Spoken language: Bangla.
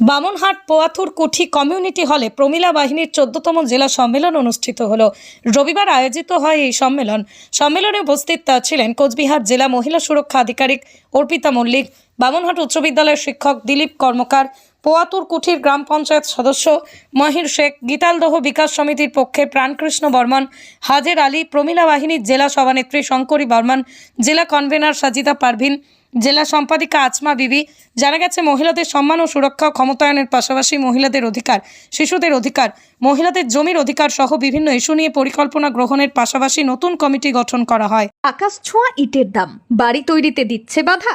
বামনহাট পোয়াথুর কুঠি কমিউনিটি হলে প্রমিলা বাহিনীর চোদ্দতম জেলা সম্মেলন অনুষ্ঠিত হল। রবিবার আয়োজিত হয় এই সম্মেলন। সম্মেলনে উপস্থিত ছিলেন কোচবিহার জেলা মহিলা সুরক্ষা আধিকারিক অর্পিতা মল্লিক বামনহাট উচ্চ বিদ্যালয়ের শিক্ষক দিলীপ কর্মকার, পোয়াতুর কুঠির গ্রাম পঞ্চায়েত সদস্য মহির শেখ, গীতালদহ বিকাশ সমিতির পক্ষে প্রাণকৃষ্ণ বর্মন, হাজের আলী, প্রমিলা বাহিনীর জেলা সভানেত্রী শঙ্করী বর্মন, জেলা কনভেনার সাজিদা পারভিন, জেলা সম্পাদিকা আচমা বিবি, জানা গেছে মহিলাদের সম্মান ও সুরক্ষা ক্ষমতায়নের পাশাপাশি মহিলাদের অধিকার, শিশুদের অধিকার, মহিলাদের জমির অধিকার সহ বিভিন্ন ইস্যু নিয়ে পরিকল্পনা গ্রহণের পাশাপাশি নতুন কমিটি গঠন করা হয়। আকাশ ছোঁয়া ইটের দাম, বাড়ি তৈরিতে দিচ্ছে বাধা